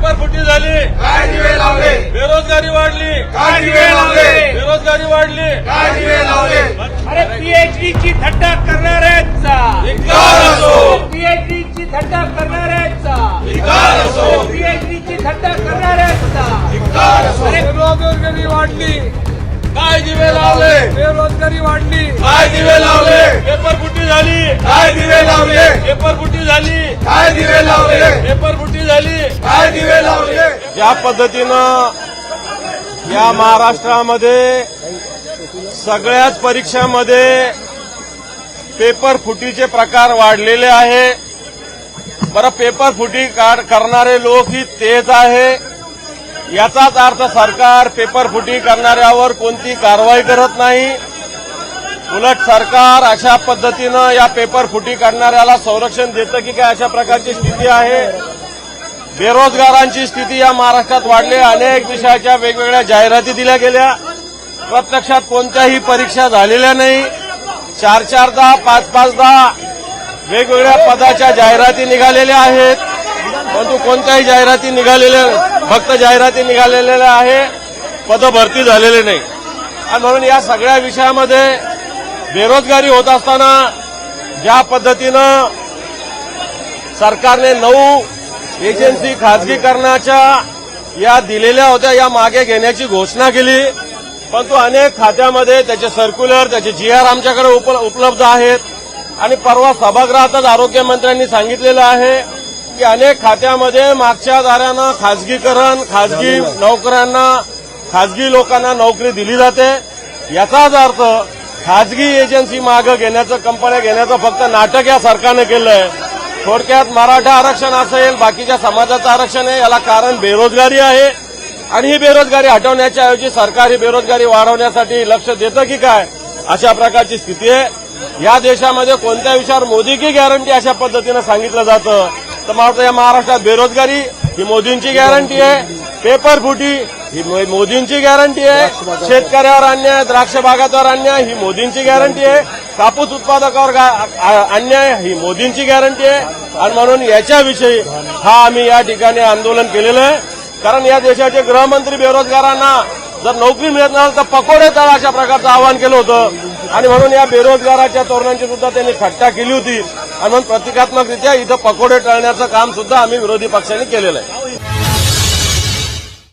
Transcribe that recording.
Paper फुटी झाली. काय दिवे लावले. बेरोजगारी वाढली. काय दिवे लावले. बेरोजगारी वाढली. काय दिवे लावले. अरे पीएचडी ची थट्टा करणाऱ्यांचा पीएचडी ची थट्टा करणाऱ्यांचा पीएचडी ची थट्टा करणाऱ्यांचा अरे बेरोजगारी वाढली. काय दिवे लावले. बेरोजगारी वाढली. काय दिवे लावले. पेपर ज्या पद्धतीनं या महाराष्ट्रामध्ये सगळ्याच परीक्षामध्ये पेपर फुटीचे प्रकार वाढलेले आहे. बरं पेपर फुटी काढ- करणारे लोक ही तेच आहे. याचाच अर्थ सरकार पेपर फुटी करणाऱ्यावर कोणती कारवाई करत नाही. उलट सरकार अशा पद्धतीनं या पेपर फुटी करणाऱ्याला संरक्षण देतं की काय अशा प्रकारची स्थिती आहे. बेरोजगारांची स्थिती या महाराष्ट्रात वाढली. अनेक विषयाच्या वेगवेगळ्या जाहिराती दिल्या गेल्या. प्रत्यक्षात कोणत्याही परीक्षा झालेल्या नाही. चार चारदा पाच पाच दहा वेगवेगळ्या पदाच्या जाहिराती निघालेल्या आहेत. परंतु कोणत्याही जाहिराती निघालेल्या फक्त जाहिराती निघालेल्या आहे. पद भरती झालेले नाही. आणि म्हणून या सगळ्या विषयामध्ये बेरोजगारी होत असताना ज्या पद्धतीनं सरकारने नऊ एजन्सी खाजगीकरणाच्या या दिलेल्या होत्या या मागे घेण्याची घोषणा केली. परंतु अनेक खात्यामध्ये त्याचे सर्क्युलर त्याचे जी आर आमच्याकडे उपलब्ध आहेत. आणि परवा सभागृहातच आरोग्यमंत्र्यांनी सांगितलेलं आहे की अनेक खात्यामध्ये मागच्या दारानं खाजगीकरण खाजगी नोकऱ्यांना खाजगी लोकांना नोकरी दिली जाते. याचाच अर्थ खाजगी एजन्सी मागं घेण्याचं कंपन्या घेण्याचं फक्त नाटक या सरकारनं केलं आहे थोडक्यात मराठा आरक्षण असेल बाकीच्या समाजाचं आरक्षण आहे याला कारण बेरोजगारी आहे. आणि ही बेरोजगारी हटवण्याच्या ऐवजी सरकार ही बेरोजगारी वाढवण्यासाठी लक्ष देतं की काय अशा प्रकारची स्थिती आहे. या देशामध्ये कोणत्या विषयावर मोदी की गॅरंटी अशा पद्धतीनं सांगितलं जातं? तर मला वाटतं या महाराष्ट्रात बेरोजगारी ही मोदींची गॅरंटी आहे. पेपर फुटी ही मोदींची गॅरंटी आहे. शेतकऱ्यावर अन्याय द्राक्ष बागांवर अन्याय ही मोदींची गॅरंटी आहे. कापूस उत्पादकावर अन्याय ही मोदींची गॅरंटी आहे. आणि म्हणून याच्याविषयी हा आम्ही या ठिकाणी आंदोलन केलेलं आहे. कारण या देशाचे गृहमंत्री बेरोजगारांना जर नोकरी मिळत नसेल तर पकोडे तळ अशा प्रकारचं आवाहन केलं होतं. आणि म्हणून या बेरोजगाराच्या तरुणांची सुद्धा त्यांनी थट्टा केली होती. आणि म्हणून प्रतिकात्मकरित्या इथं पकोडे टळण्याचं काम सुद्धा आम्ही विरोधी पक्षांनी केलेलं आहे.